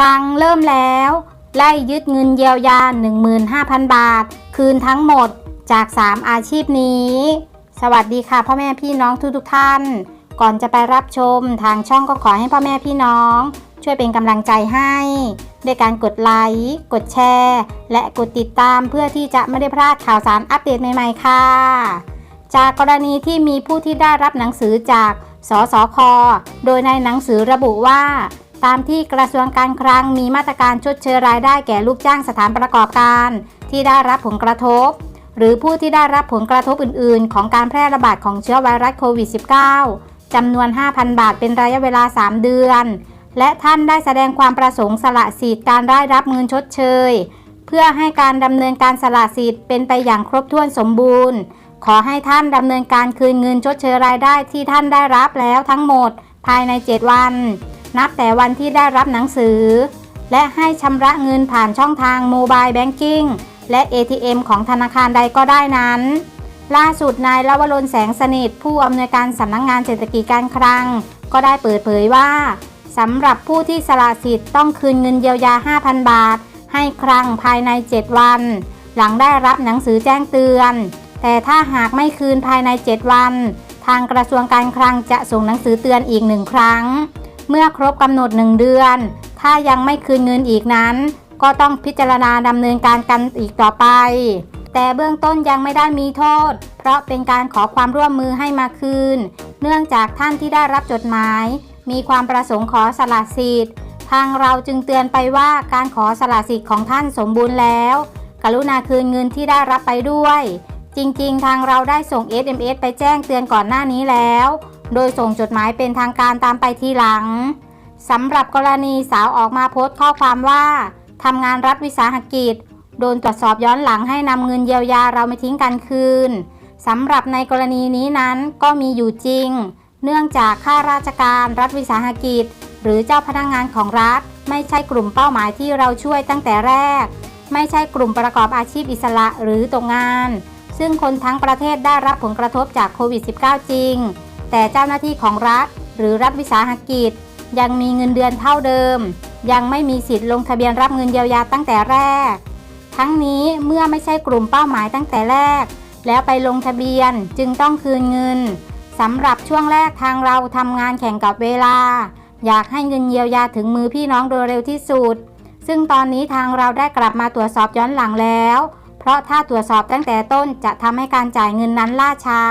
ครั้งเริ่มแล้วไล่ยึดเงินเยียวยา 15,000 บาท คืนทั้งหมดจาก 3 อาชีพนี้ สวัสดีค่ะพ่อแม่พี่น้องทุกทุกท่าน ก่อนจะไปรับชมทางช่องก็ขอให้พ่อแม่พี่น้อง ช่วยเป็นกำลังใจให้ด้วยการกดไลค์กดแชร์ และกดติดตามเพื่อที่จะไม่ได้พลาดข่าวสารอัปเดตใหม่ๆค่ะ จากกรณีที่มีผู้ที่ได้รับหนังสือจากสสค โดยในหนังสือระบุว่า ตามที่กระทรวงการคลังมีมาตรการชดเชยรายได้แก่ลูกจ้างสถานประกอบการ ที่ได้รับผลกระทบ หรือผู้ที่ได้รับผลกระทบอื่น ๆ ของการแพร่ระบาดของเชื้อไวรัสโควิด -19 จำนวน 5,000 บาทเป็นระยะเวลา 3 เดือน และท่านได้แสดงความประสงค์สละสิทธิ์การได้รับเงินชดเชย เพื่อให้การดำเนินการสละสิทธิ์เป็นไปอย่างครบถ้วนสมบูรณ์ ขอให้ท่านดำเนินการคืนเงินชดเชยรายได้ที่ท่านได้รับแล้วทั้งหมด ภายใน 7 วัน นับแต่วันที่ได้รับหนังสือ และให้ชำระเงินผ่านช่องทางโมบายแบงกิ้งและ ATM ของธนาคารใดก็ได้นั้น ล่าสุดนายลวรนแสงสนิท ผู้อำนวยการสำนักงงานเศรษฐกิจการคลัง ก็ได้เปิดเผยว่าสำหรับผู้ที่สละสิทธิ์ต้องคืนเงินเยียวยา 5,000 บาท ให้ครั้งภายใน 7 วัน หลังได้รับหนังสือแจ้งเตือน แต่ถ้าหากไม่คืนภายใน 7 วัน ทางกระทรวงการคลังจะส่งหนังสือเตือนอีกหนึ่งครั้ง เมื่อครบกำหนด 1 เดือน ถ้ายังไม่คืนเงินอีกนั้น ก็ต้องพิจารณาดำเนินการกันอีกต่อไป แต่เบื้องต้นยังไม่ได้มีโทษ เพราะเป็นการขอความร่วมมือให้มาคืน เนื่องจากท่านที่ได้รับจดหมาย มีความประสงค์ขอสละสิทธิ์ ทางเราจึงเตือนไปว่าการขอสละสิทธิ์ของท่านสมบูรณ์แล้ว กรุณาคืนเงินที่ได้รับไปด้วย จริง ๆ ทางเราได้ส่ง SMS ไปแจ้งเตือนก่อนหน้านี้แล้ว โดยส่งจดหมายเป็นทางการตามไปทีหลังสำหรับกรณีสาวออกมาโพสต์ข้อความว่าทำงานรัฐวิสาหกิจ โดนตรวจสอบย้อนหลังให้นำเงินเยียวยาเราไม่ทิ้งกันคืนสำหรับในกรณีนี้นั้นก็มีอยู่จริง เนื่องจากข้าราชการรัฐวิสาหกิจ หรือเจ้าพนักงงานของรัฐ ไม่ใช่กลุ่มเป้าหมายที่เราช่วยตั้งแต่แรก ไม่ใช่กลุ่มประกอบอาชีพอิสระหรือตกงาน ซึ่งคนทั้งประเทศได้รับผลกระทบจากโควิด -19 จริง แต่เจ้าหน้าที่ของรัฐ หรือรัฐวิสาหกิจ ยังมีเงินเดือนเท่าเดิม ยังไม่มีสิทธิ์ลงทะเบียนรับเงินเยียวยาตั้งแต่แรก ทั้งนี้เมื่อไม่ใช่กลุ่มเป้าหมายตั้งแต่แรก แล้วไปลงทะเบียนจึงต้องคืนเงินสำหรับช่วงแรกทางเราทำงานแข่งกับเวลา อยากให้เงินเยียวยาถึงมือพี่น้องโดยเร็วที่สุด ซึ่งตอนนี้ทางเราได้กลับมาตรวจสอบย้อนหลังแล้ว เพราะถ้าตรวจสอบตั้งแต่ต้นจะทำให้การจ่ายเงินนั้นล่าช้า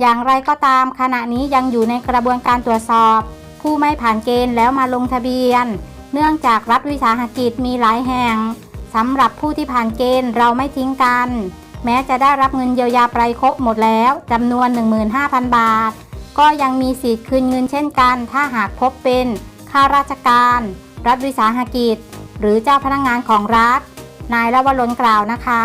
อย่างไรก็ตามขณะนี้ยังอยู่ในกระบวนการตรวจสอบ ผู้ไม่ผ่านเกณฑ์แล้วมาลงทะเบียน เนื่องจากรัฐวิสาหกิจมีหลายแห่งสำหรับผู้ที่ผ่านเกณฑ์เราไม่ทิ้งกัน แม้จะได้รับเงินเยียวยาไปครบหมดแล้วจำนวน 15,000 บาท ก็ยังมีสิทธิ์คืนเงินเช่นกัน ถ้าหากพบเป็นข้าราชการ รัฐวิสาหกิจ หรือเจ้าพนักงงานของรัฐ นายละวรนกล่าวนะคะ